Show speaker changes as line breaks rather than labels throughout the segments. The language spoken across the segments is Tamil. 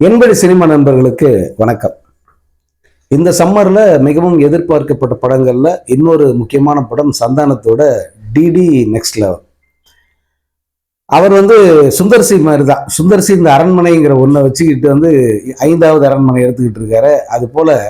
என்பது சினிமா நண்பர்களுக்கு வணக்கம். இந்த சம்மர்ல மிகவும் எதிர்பார்க்கப்பட்ட படங்கள்ல இன்னொரு முக்கியமான படம் சந்தானத்தோட டிடி நெக்ஸ்ட் லெவல் அவர் வந்து சுந்தர்சி மாதிரி தான் சுந்தர்சி இந்த அரண்மனைங்கிற ஒன்றை வச்சுக்கிட்டு வந்து ஐந்தாவது அரண்மனை எடுத்துக்கிட்டு இருக்காரு. அது போல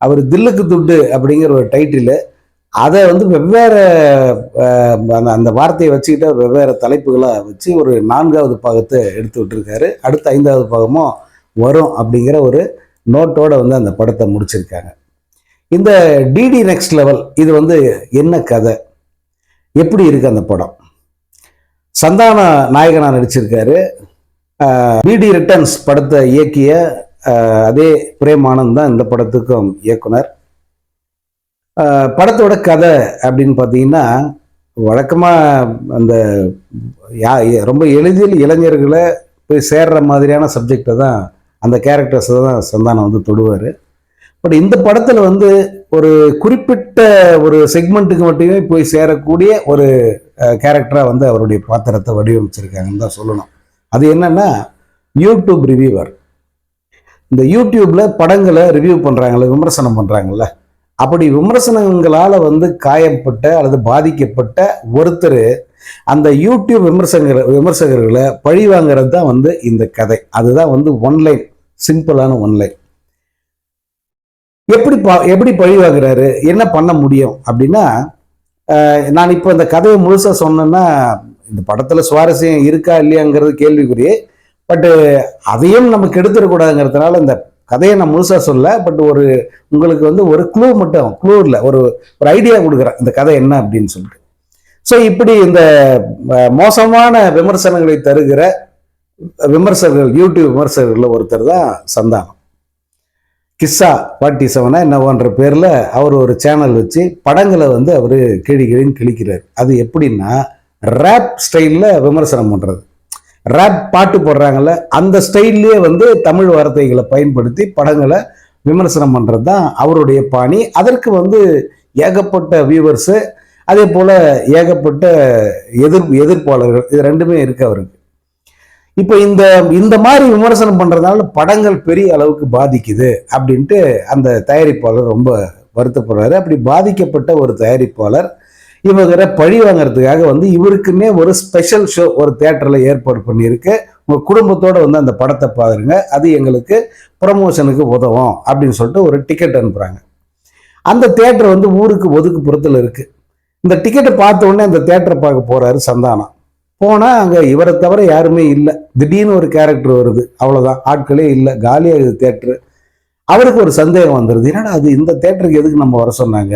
அவர் தில்லுக்கு துட்டு அப்படிங்கிற ஒரு டைட்டில் அதை வந்து வெவ்வேறு அந்த அந்த வார்த்தையை வச்சுக்கிட்டு வெவ்வேறு தலைப்புகளாக வச்சு ஒரு நான்காவது பாகத்தை எடுத்து விட்டுருக்காரு அடுத்த ஐந்தாவது பாகமும் வரும் அப்படிங்கிற ஒரு நோட்டோட வந்து அந்த படத்தை முடிச்சிருக்காங்க. இந்த டிடி நெக்ஸ்ட் லெவல் இது வந்து என்ன கதை? எப்படி இருக்கு அந்த படம்? சந்தான நாயகனா நடிச்சிருக்காரு. பிடி ரிட்டர்ன்ஸ் படத்தை இயக்கிய அதே பிரேமானந்த் தான் இந்த படத்துக்கும் இயக்குனர். படத்தோட கதை அப்படின்னு பார்த்தீங்கன்னா வழக்கமாக அந்த யா ரொம்ப எளிதில் இளைஞர்களை போய் சேர்ற மாதிரியான சப்ஜெக்டை தான் அந்த கேரக்டர்ஸை தான் சந்தானம் வந்து தொடுவார். பட் இந்த படத்தில் வந்து ஒரு குறிப்பிட்ட ஒரு செக்மெண்ட்டுக்கு மட்டுமே போய் சேரக்கூடிய ஒரு கேரக்டராக வந்து அவருடைய பாத்திரத்தை வடிவமைச்சிருக்காங்கன்னு தான் சொல்லணும். அது என்னென்னா யூடியூப் ரிவ்யூவர் இந்த யூடியூப்பில் படங்களை ரிவ்யூ பண்றாங்கல்ல விமர்சனம் பண்றாங்கல்ல அப்படி விமர்சனங்களால் வந்து காயப்பட்ட அல்லது பாதிக்கப்பட்ட ஒருத்தர் அந்த யூடியூப் விமர்சகர் விமர்சகர்களை பழி வாங்குறது தான் வந்து இந்த கதை. அதுதான் வந்து ஒன்லைன் சிம்பிளான ஒன்லைன் எப்படி பா- எப்படி பழி வாங்குறாரு? என்ன பண்ண முடியும்? அப்படின்னா நான் இப்போ இந்த கதையை முழுசா சொன்னேன்னா இந்த படத்துல சுவாரஸ்யம் இருக்கா இல்லையாங்கிறது கேள்விக்குரிய பட்டு அதையும் நமக்கு எடுத்துடக்கூடாதுங்கிறதுனால இந்த கதையை நான் முழுசா சொல்ல பட் ஒரு உங்களுக்கு வந்து ஒரு க்ளூ மட்டும் க்ளூ இல்லை ஒரு ஒரு ஐடியா கொடுக்குறேன். இந்த கதை என்ன அப்படின்னு சொல்லிட்டு. ஸோ இப்படி இந்த மோசமான விமர்சனங்களை தருகிற விமர்சகர்கள் யூடியூப் விமர்சகர்களில் ஒருத்தர் தான் சந்தானம். கிஸ்ஸா பாட்டி செவனா என்னவோன்ற பேரில் அவர் ஒரு சேனல் வச்சு படங்களை வந்து அவர் கிழி கிழின்னு கிழிக்கிறார். அது எப்படின்னா ரேப் ஸ்டைலில் விமர்சனம் பண்ணுறது ரேப் பாட்டு போடுறாங்கல்ல அந்த ஸ்டைல்லையே வந்து தமிழ் வார்த்தைகளை பயன்படுத்தி படங்களை விமர்சனம் பண்ணுறது தான் அவருடைய பாணி. அதற்கு வந்து ஏகப்பட்ட வியூவர்ஸு அதே போல் ஏகப்பட்ட எதிர் எதிர்ப்பாளர்கள் இது ரெண்டுமே இருக்கு அவருக்கு. இப்போ இந்த இந்த மாதிரி விமர்சனம் பண்ணுறதுனால படங்கள் பெரிய அளவுக்கு பாதிக்குது அப்படின்ட்டு அந்த தயாரிப்பாளர் ரொம்ப வருத்தப்படுறாரு. அப்படி பாதிக்கப்பட்ட ஒரு தயாரிப்பாளர் இவரை பழி வாங்குறதுக்காக வந்து இவருக்குன்னே ஒரு ஸ்பெஷல் ஷோ ஒரு தேட்டரில் ஏற்பாடு பண்ணியிருக்கு. உங்கள் குடும்பத்தோடு வந்து அந்த படத்தை பாருங்க. அது எங்களுக்கு ப்ரமோஷனுக்கு உதவும் அப்படின்னு சொல்லிட்டு ஒரு டிக்கெட் அனுப்புகிறாங்க அந்த தேட்டர் வந்து ஊருக்கு ஒதுக்குப்புறத்தில் இருக்குது இந்த டிக்கெட்டை பார்த்த உடனே அந்த தேட்டரை பார்க்க போறாரு சந்தானம் போனால் அங்கே இவரை தவிர யாருமே இல்லை. திடீர்னு ஒரு கேரக்டர் வருது. அவ்வளோதான் ஆட்களே இல்லை. காலியாகுது தேட்டரு அவருக்கு ஒரு சந்தேகம் வந்துடுது என்னடா அது இந்த தேட்டருக்கு எதுக்கு நம்ம வர சொன்னாங்க?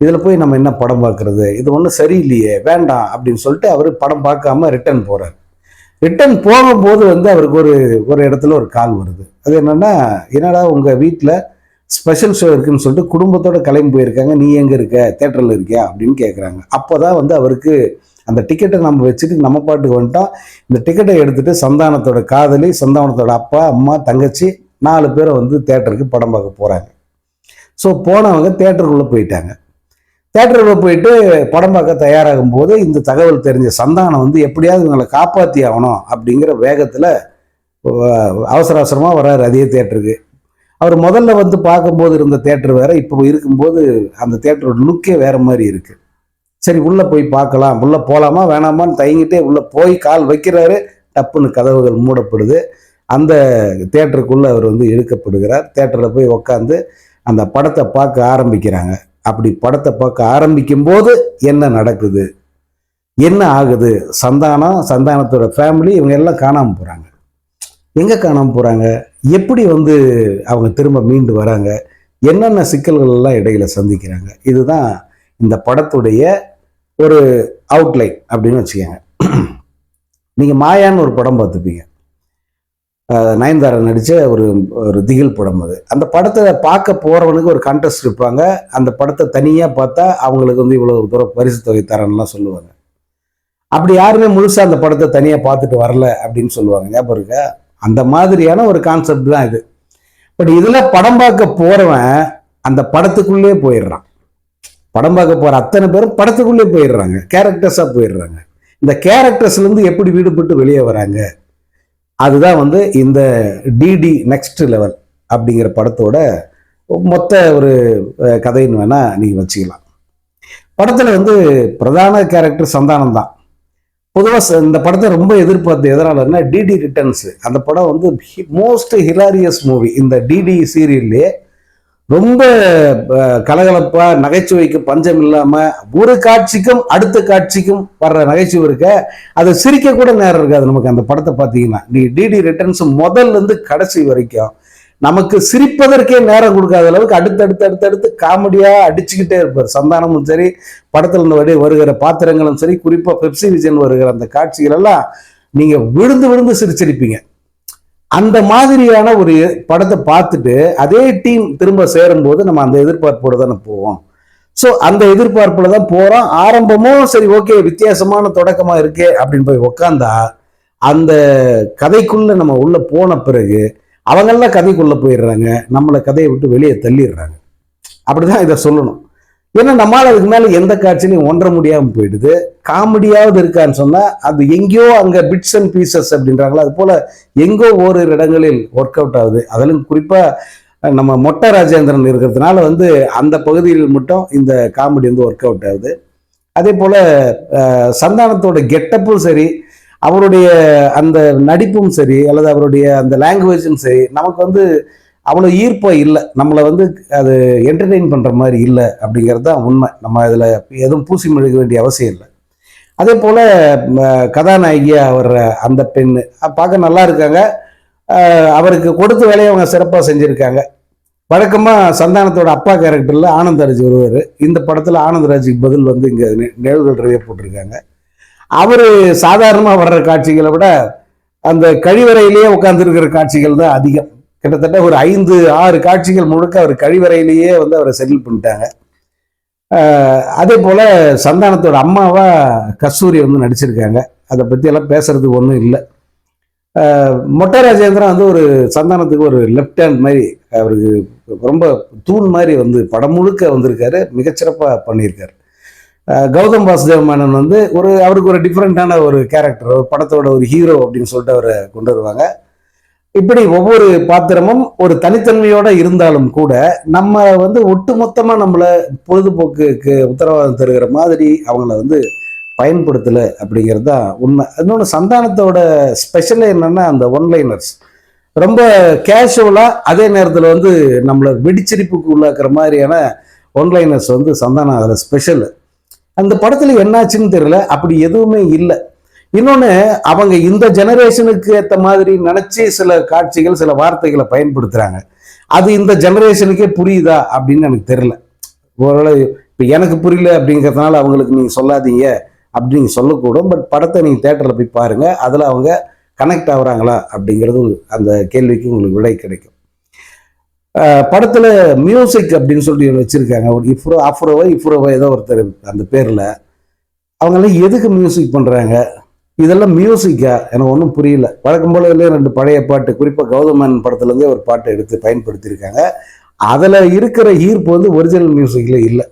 இதில் போய் நம்ம என்ன படம் பார்க்கறது? இது ஒன்றும் சரியில்லையே. வேண்டாம் அப்படின்னு சொல்லிட்டு அவர் படம் பார்க்காம ரிட்டர்ன் போகிறார் ரிட்டர்ன் போகும்போது வந்து அவருக்கு ஒரு ஒரு இடத்துல ஒரு கால் வருது. அது என்னன்னா என்னடா உங்கள் வீட்டில் ஸ்பெஷல் ஷோ இருக்குன்னு சொல்லிட்டு குடும்பத்தோட கிளம்பி போயிருக்காங்க. நீ எங்கே இருக்க? தேட்டரில் இருக்கியா? அப்படின்னு கேட்குறாங்க அப்போ தான் வந்து அவருக்கு அந்த டிக்கெட்டை நம்ம வச்சுட்டு நம்ம பாட்டுக்கு வந்துட்டோம். இந்த டிக்கெட்டை எடுத்துட்டு சந்தானத்தோட காதலி சந்தானத்தோட அப்பா அம்மா தங்கச்சி நாலு பேரை வந்து தேட்டருக்கு படம் பார்க்க போகிறாங்க ஸோ போனவங்க தேட்டருக்குள்ளே போயிட்டாங்க. தேட்டருக்குள்ளே போயிட்டு படம் பார்க்க தயாராகும் போது இந்த தகவல் தெரிஞ்ச சந்தானம் வந்து எப்படியாவது இவங்களை காப்பாற்றி ஆகணும் அப்படிங்கிற வேகத்தில் அவசர அவசரமாக வர்றாரு அதே தேட்டருக்கு அவர் முதல்ல வந்து பார்க்கும்போது இருந்த தேட்டர் வேற இப்போ இருக்கும்போது அந்த தேட்டரோட லுக்கே வேற மாதிரி இருக்கு. சரி உள்ள போய் பார்க்கலாம். உள்ள போலாமா? வேணாமான்னு தயங்கிட்டே உள்ள போய் கால் வைக்கிறாரு. டப்புன்னு கதவுகள் மூடப்படுது. அந்த தேட்டருக்குள்ள அவர் வந்து இழுக்கப்படுகிறார். தேட்டரில் போய் உக்காந்து அந்த படத்தை பார்க்க ஆரம்பிக்கிறாங்க. அப்படி படத்தை பார்க்க ஆரம்பிக்கும் போது என்ன நடக்குது? என்ன ஆகுது? சந்தானம் சந்தானத்தோட ஃபேமிலி இவங்க எல்லாம் காணாமல் போகிறாங்க எங்கே காணாமல் போகிறாங்க எப்படி வந்து அவங்க திரும்ப மீண்டு வராங்க? என்னென்ன சிக்கல்கள் எல்லாம் இடையில சந்திக்கிறாங்க? இதுதான் இந்த படத்துடைய ஒரு அவுட்லைன் அப்படின்னு வச்சுக்கோங்க. நீங்கள் மாயான்னு ஒரு படம் பார்த்துப்பீங்க. நயன்தாரா நடித்த ஒரு ஒரு திகில் படம் அது. அந்த படத்தை பார்க்க போகிறவனுக்கு ஒரு கான்டெஸ்ட் இருப்பாங்க. அந்த படத்தை தனியாக பார்த்தா அவங்களுக்கு வந்து இவ்வளோ தூரம் பரிசு தொகை தரேன்லாம் சொல்லுவாங்க. அப்படி யாருமே முழுசாக அந்த படத்தை தனியாக பார்த்துட்டு வரல அப்படின்னு சொல்லுவாங்க. ஞாபகம் இருக்கா? அந்த மாதிரியான ஒரு கான்செப்ட் தான் இது. பட் இதில் படம் பார்க்க போகிறவன் அந்த படத்துக்குள்ளே போயிடுறான். படம் பார்க்க போகிற அத்தனை பேரும் படத்துக்குள்ளே போயிடுறாங்க. கேரக்டர்ஸாக போயிடுறாங்க. இந்த கேரக்டர்ஸ்லேருந்து எப்படி விடுபட்டு வெளியே வராங்க? அதுதான் வந்து இந்த டிடி நெக்ஸ்ட் லெவல் அப்படிங்கிற படத்தோட மொத்த ஒரு கதைன்னு வேணால் நீங்கள் வச்சுக்கலாம். படத்தில் வந்து பிரதான கேரக்டர் சந்தானம் தான். பொதுவாக இந்த படத்தை ரொம்ப எதிர்பார்த்து எதனாலன்னா டிடி ரிட்டர்ன்ஸ். அந்த படம் வந்து மோஸ்ட் ஹிலாரியஸ் மூவி இந்த டிடி சீரியல்லே ரொம்ப கலகலப்பாக நகைச்சுவைக்கு பஞ்சம் இல்லாமல் ஒரு காட்சிக்கும் அடுத்த காட்சிக்கும் வர்ற நகைச்சுவை இருக்க அதை சிரிக்க கூட நேரம் இருக்காது நமக்கு அந்த படத்தை பார்த்தீங்கன்னா. நீ டிடி ரிட்டர்ன்ஸ் முதல்ல இருந்து கடைசி வரைக்கும். நமக்கு சிரிப்பதற்கே நேரம் கொடுக்காத அளவுக்கு அடுத்தடுத்து அடுத்தடுத்து காமெடியாக அடிச்சுக்கிட்டே இருப்பார். சந்தானமும் சரி படத்தில் இருந்து வடி வருகிற பாத்திரங்களும் சரி குறிப்பாக பெப்சி விஜயன் வருகிற அந்த காட்சிகள் எல்லாம் விழுந்து விழுந்து சிரிச்சிருப்பீங்க. அந்த மாதிரியான ஒரு படத்தை பார்த்துட்டு அதே டீம் திரும்ப சேரும்போது நம்ம அந்த எதிர்பார்ப்போடு தானே போவோம். ஸோ அந்த எதிர்பார்ப்பில் தான் போகிறோம் ஆரம்பமும் சரி ஓகே வித்தியாசமான தொடக்கமாக இருக்கே அப்படின்னு போய் உக்காந்தா அந்த கதைக்குள்ளே நம்ம உள்ளே போன பிறகு அவங்கெல்லாம் கதைக்குள்ளே போயிடுறாங்க. நம்மளை கதையை விட்டு வெளியே தள்ளிடுறாங்க. அப்படி தான் இதை சொல்லணும். ஏன்னா நம்மளால அதுக்கு மேலே எந்த காட்சியிலையும் ஒன்ற முடியாமல் போயிடுது. காமெடியாவது இருக்கான்னு சொன்னால் அது எங்கேயோ அங்கே பிட்ஸ் அண்ட் பீசஸ் அப்படின்றாங்களா அது போல் எங்கோ ஓரிரு இடங்களில் ஒர்க் அவுட் ஆகுது. அதிலும் குறிப்பாக நம்ம மொட்டை ராஜேந்திரன் இருக்கிறதுனால வந்து அந்த பகுதியில் மட்டும் இந்த காமெடி வந்து ஒர்க் அவுட் ஆகுது. அதே போல் சந்தானத்தோட கெட்டப்பும் சரி அவருடைய அந்த நடிப்பும் சரி அல்லது அவருடைய அந்த லாங்குவேஜும் சரி நமக்கு வந்து அவ்வளோ ஈர்ப்பாக இல்லை. நம்மளை வந்து அது என்டர்டெயின் பண்ணுற மாதிரி இல்லை அப்படிங்கிறது தான் உண்மை. நம்ம இதில் எதுவும் பூசி மெழுக வேண்டிய அவசியம் இல்லை. அதே போல் கதாநாயகியா வர்ற அந்த பெண் பார்க்க நல்லா இருக்காங்க. அவருக்கு கொடுத்த வேலையை அவங்க சிறப்பாக செஞ்சுருக்காங்க. வழக்கமாக சந்தானத்தோட அப்பா கேரக்டரில் ஆனந்தராஜ் வருவார் இந்த படத்தில் ஆனந்தராஜுக்கு பதில் வந்து இங்கே நிழல்கள் நிறைய போட்டிருக்காங்க. அவர் சாதாரணமாக வர்ற காட்சிகளை விட அந்த கழிவறையிலேயே உட்காந்துருக்கிற காட்சிகள் தான் அதிகம். கிட்டத்தட்ட ஒரு ஐந்து ஆறு காட்சிகள் முழுக்க அவர் கழிவறையிலேயே வந்து அவரை செட்டில் பண்ணிட்டாங்க. அதே போல் சந்தானத்தோட அம்மாவா கஸ்தூரி வந்து நடிச்சிருக்காங்க. அதை பற்றியெல்லாம் பேசுறதுக்கு ஒன்றும் இல்லை. மொட்டை ராஜேந்திரன் வந்து ஒரு சந்தானத்துக்கு ஒரு லெஃப்ட் ஹேண்ட் மாதிரி அவருக்கு ரொம்ப தூண் மாதிரி வந்து படம் முழுக்க வந்திருக்காரு. மிகச்சிறப்பாக பண்ணியிருக்காரு. கௌதம் வாசுதேவ மேனன் வந்து ஒரு அவருக்கு ஒரு டிஃப்ரெண்ட்டான ஒரு கேரக்டர் ஒரு படத்தோட ஒரு ஹீரோ அப்படின்னு சொல்லிட்டு அவரை கொண்டு வருவாங்க. இப்படி ஒவ்வொரு பாத்திரமும் ஒரு தனித்தன்மையோட இருந்தாலும் கூட நம்ம வந்து ஒட்டுமொத்தமாக நம்மளை பொழுதுபோக்குக்கு உத்தரவாதம் தருகிற மாதிரி அவங்கள வந்து பயன்படுத்தலை அப்படிங்கிறது தான் உண்மை. இன்னொன்று சந்தானத்தோட ஸ்பெஷல் என்னென்னா அந்த ஒன்லைனர்ஸ் ரொம்ப கேஷுவலாக அதே நேரத்தில் வந்து நம்மளை வெடிச்சிரிப்புக்கு உள்ளாக்குற மாதிரியான ஒன்லைனர்ஸ் வந்து சந்தானம் அதில் ஸ்பெஷல் அந்த படத்தில் என்னாச்சுன்னு தெரியல. அப்படி எதுவுமே இல்லை. இன்னொன்று அவங்க இந்த ஜெனரேஷனுக்கு ஏற்ற மாதிரி நினச்சி சில காட்சிகள் சில வார்த்தைகளை பயன்படுத்துகிறாங்க அது இந்த ஜெனரேஷனுக்கே புரியுதா அப்படின்னு எனக்கு தெரில ஒருவேளை இப்போ எனக்கு புரியல அப்படிங்கிறதுனால அவங்களுக்கு நீங்கள் சொல்லாதீங்க அப்படின்னு சொல்லக்கூடும். பட் படத்தை நீங்கள் தேட்டரில் போய் பாருங்கள் அதில் அவங்க கனெக்ட் ஆகுறாங்களா அப்படிங்கிறது அந்த கேள்விக்கு உங்களுக்கு விடை கிடைக்கும். படத்தில் மியூசிக் அப்படின்னு சொல்லி வச்சுருக்காங்க. ஒரு இஃப்ரோ அஃப்ரோவோ இஃப்ரோவோ ஏதோ ஒருத்தர் அந்த பேரில். அவங்கெல்லாம் எதுக்கு மியூசிக் பண்ணுறாங்க இதெல்லாம் மியூசிக்கா எனக்கு ஒன்றும் புரியல. வழக்கம் போல ரெண்டு பழைய பாட்டு குறிப்பாக கௌதமன் படத்துலேருந்தே ஒரு பாட்டை எடுத்து பயன்படுத்தியிருக்காங்க. அதில் இருக்கிற ஈர்ப்பு வந்து ஒரிஜினல் மியூசிக்கில் இல்லை.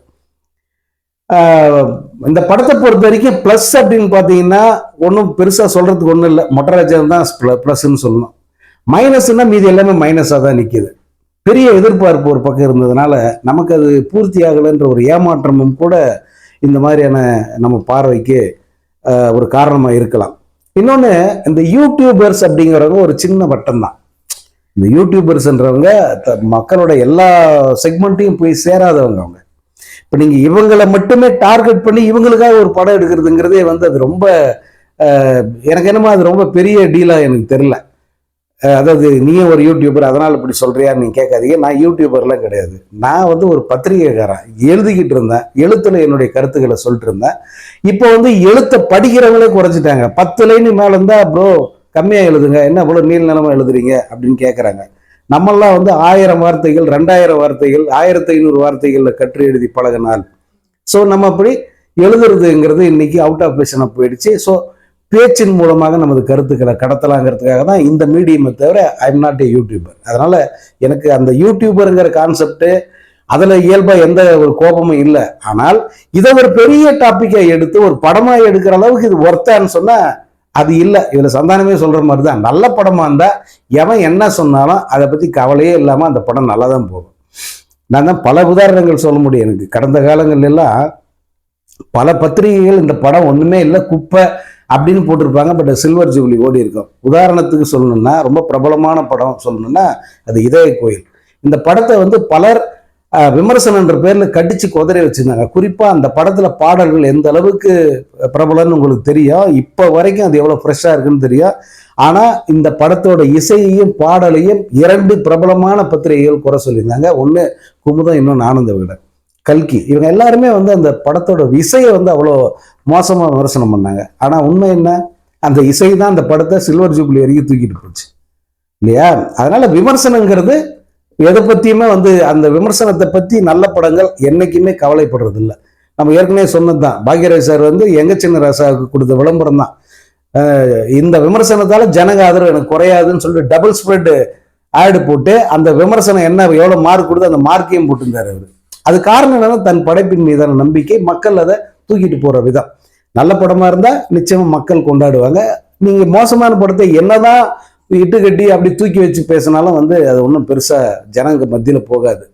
இந்த படத்தை பொறுத்த வரைக்கும் ப்ளஸ் அப்படின்னு பார்த்தீங்கன்னா ஒன்றும் பெருசாக சொல்கிறதுக்கு ஒன்றும் இல்லை. மொட்டராஜன் தான் ப்ளஸ்ன்னு சொல்லணும். மைனஸ்னால் மீதி எல்லாமே மைனஸாக தான் நிற்கிது பெரிய எதிர்பார்ப்பு ஒரு பக்கம் இருந்ததுனால நமக்கு அது பூர்த்தி ஆகலைன்ற ஒரு ஏமாற்றமும் கூட இந்த மாதிரியான நம்ம பார்வைக்கு ஒரு காரணமாக இருக்கலாம். இன்னொன்று இந்த யூடியூபர்ஸ் அப்படிங்கிறவங்க ஒரு சின்ன வட்டம் தான். இந்த யூடியூபர்ஸ்ன்றவங்க த- மக்களோட எல்லா செக்மெண்ட்டையும் போய் சேராதவங்க அவங்க. இப்போ நீங்கள் இவங்களை மட்டுமே டார்கெட் பண்ணி இவங்களுக்காக ஒரு படம் எடுக்கிறதுங்கிறதே வந்து அது ரொம்ப எனக்கு என்னமோ அது ரொம்ப பெரிய டீலாக எனக்கு தெரில அதாவது நீயும் ஒரு யூடியூபர் அதனால் இப்படி சொல்கிறியான்னு நீங்கள் கேட்காதீங்க. நான் யூடியூபர்லாம் கிடையாது. நான் வந்து ஒரு பத்திரிகைக்காரன். எழுதிக்கிட்டு இருந்தேன். எழுத்துல என்னுடைய கருத்துக்களை சொல்லிட்டு இருந்தேன். இப்போ வந்து எழுத்தை படிக்கிறவங்களே குறைச்சிட்டாங்க பத்து லைன் மேலே இருந்தால் ப்ரோ கம்மியாக எழுதுங்க. என்ன இவ்வளோ நீள் நிலமாக எழுதுறீங்க? அப்படின்னு கேட்குறாங்க நம்மெல்லாம் வந்து ஆயிரம் வார்த்தைகள் ரெண்டாயிரம் வார்த்தைகள் ஆயிரத்தி ஐநூறு வார்த்தைகளில் கற்று எழுதி பழகினால். ஸோ நம்ம அப்படி எழுதுறதுங்கிறது இன்னைக்கு அவுட் ஆஃப் பேஷனாக போயிடுச்சு. ஸோ பேச்சின் மூலமாக நமது கருத்துக்களை கடத்தலாங்கிறதுக்காக தான் இந்த மீடியமை தவிர I am not a YouTuber அதனால எனக்கு அந்த யூடியூபருங்கிற கான்செப்ட்டு அதில் இயல்பாக எந்த ஒரு கோபமும் இல்லை. ஆனால் இதை ஒரு பெரிய டாப்பிக்கை எடுத்து ஒரு படமாக எடுக்கிற அளவுக்கு இது ஒர்த்தான்னு சொன்னால் அது இல்லை. இதில் சந்தானமே சொல்கிற மாதிரி தான் நல்ல படமாக இருந்தால் எவன் என்ன சொன்னாலும் அதை பற்றி கவலையே இல்லாமல் அந்த படம் நல்லா தான் போகும். நான் தான் பல உதாரணங்கள் சொல்ல முடியும். எனக்கு கடந்த காலங்கள்லாம் பல பத்திரிகைகள் இந்த படம் ஒன்றுமே இல்லை. குப்பை அப்படின்னு போட்டிருப்பாங்க பட் சில்வர் ஜூப்ளி ஓடி இருக்கும். உதாரணத்துக்கு சொல்லணும்னா ரொம்ப பிரபலமான படம் சொல்லணும்னா அது இதய கோயில். இந்த படத்தை வந்து பலர் விமர்சனன்ற பேரில் கடிச்சு குதிரை வச்சிருந்தாங்க. குறிப்பாக அந்த படத்தில் பாடல்கள் எந்த அளவுக்கு பிரபலம்னு உங்களுக்கு தெரியும். இப்போ வரைக்கும் அது எவ்வளோ ஃப்ரெஷ்ஷாக இருக்குன்னு தெரியும். ஆனால் இந்த படத்தோட இசையையும் பாடலையும் இரண்டு பிரபலமான பத்திரிகைகள் குறை சொல்லியிருந்தாங்க. ஒன்று குமுதம் இன்னொன்று ஆனந்த விகடன் கல்கி. இவங்க எல்லாருமே வந்து அந்த படத்தோட இசையை வந்து அவ்வளோ மோசமாக விமர்சனம் பண்ணாங்க. ஆனால் உண்மை என்ன? அந்த இசை தான் அந்த படத்தை சில்வர் ஜூப்ளி வரைக்கும் தூக்கிட்டு போச்சு. இல்லையா? அதனால விமர்சனங்கிறது எதை பற்றியுமே வந்து அந்த விமர்சனத்தை பற்றி நல்ல படங்கள் என்றைக்குமே கவலைப்படுறது இல்லை நம்ம ஏற்கனவே சொன்னது தான் பாக்யராஜ் சார் வந்து எங்க சின்ன ராசாவுக்கு கொடுத்த விளம்பரம் தான். இந்த விமர்சனத்தால ஜனங்க ஆதரவு எனக்கு குறையாதுன்னு சொல்லிட்டு டபுள் ஸ்ப்ரெட் ஆடு போட்டு அந்த விமர்சனம் என்ன எவ்வளோ மார்க் கொடுத்து அந்த மார்க்கையும் போட்டிருந்தார் அவர். அது காரணம் என்னன்னா தன் படைப்பின் மீதான நம்பிக்கை மக்கள் அதை தூக்கிட்டு போற விதம். நல்ல படமா இருந்தா நிச்சயமா மக்கள் கொண்டாடுவாங்க. நீங்க மோசமான படத்தை என்னதான் இட்டு கட்டி அப்படி தூக்கி வச்சு பேசினாலும் வந்து அது ஒன்றும் பெருசா ஜனங்க மத்தியில போகாது.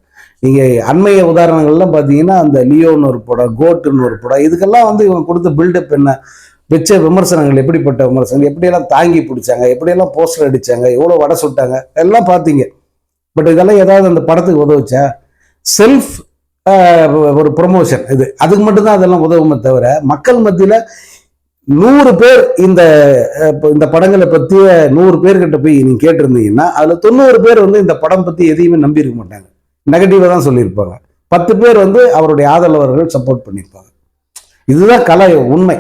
நீங்க அண்மைய உதாரணங்கள்லாம் பார்த்தீங்கன்னா அந்த லியோன்னு ஒரு படம் கோட்டுன்னு ஒரு படம் இதுக்கெல்லாம் வந்து இவங்க கொடுத்த பில்டப் என்ன? வச்ச விமர்சனங்கள் எப்படிப்பட்ட விமர்சனங்கள் எப்படியெல்லாம் தாங்கி பிடிச்சாங்க எப்படியெல்லாம் போஸ்டர் அடிச்சாங்க எவ்வளோ வடை சுட்டாங்க எல்லாம் பார்த்தீங்க பட் இதெல்லாம் ஏதாவது அந்த படத்துக்கு உதவுச்சா? செல்ஃப் ஒரு ப்ரொமோஷன் இது அதுக்கு மட்டும்தான் அதெல்லாம் உதவுமே தவிர மக்கள் மத்தியில் நூறு பேர் இந்த இந்த படங்களை பற்றிய நூறு பேர்கிட்ட போய் நீங்கள் கேட்டிருந்தீங்கன்னா அதில் தொண்ணூறு பேர் வந்து இந்த படம் பற்றி எதையுமே நம்பி இருக்க மாட்டாங்க. நெகட்டிவாக தான் சொல்லியிருப்பாங்க. பத்து பேர் வந்து அவருடைய ஆதரவர்கள் சப்போர்ட் பண்ணியிருப்பாங்க. இதுதான் கலை உண்மை.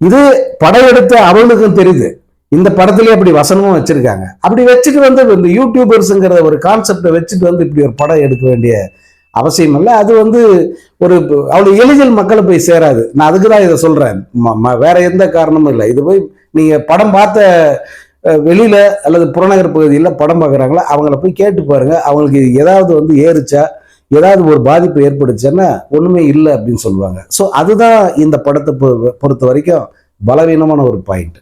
இது படம் எடுத்த அவளுக்கும் தெரியுது. இந்த படத்துலேயே அப்படி வசனமும் வச்சுருக்காங்க. அப்படி வச்சுட்டு வந்து இந்த யூடியூபர்ஸுங்கிற ஒரு கான்செப்டை வச்சுட்டு வந்து இப்படி ஒரு படம் எடுக்க வேண்டிய அவசியம் இல்லை அது வந்து ஒரு அவ்வளோ எளிதில் மக்களை போய் சேராது. நான் அதுக்கு தான் இதை சொல்கிறேன் ம- ம- வேற எந்த காரணமும் இல்லை. இது போய் நீங்கள் படம் பார்த்த வெளியில் அல்லது புறநகர் பகுதியில் படம் பார்க்குறாங்களா அவங்கள போய் கேட்டு பாருங்கள் அவங்களுக்கு ஏதாவது வந்து ஏறிச்சா ஏதாவது ஒரு பாதிப்பு ஏற்படுச்சுன்னா ஒன்றுமே இல்லை அப்படின்னு சொல்லுவாங்க. ஸோ அதுதான் இந்த படத்தை பொ- பொறுத்த வரைக்கும் பலவீனமான ஒரு பாயிண்ட்.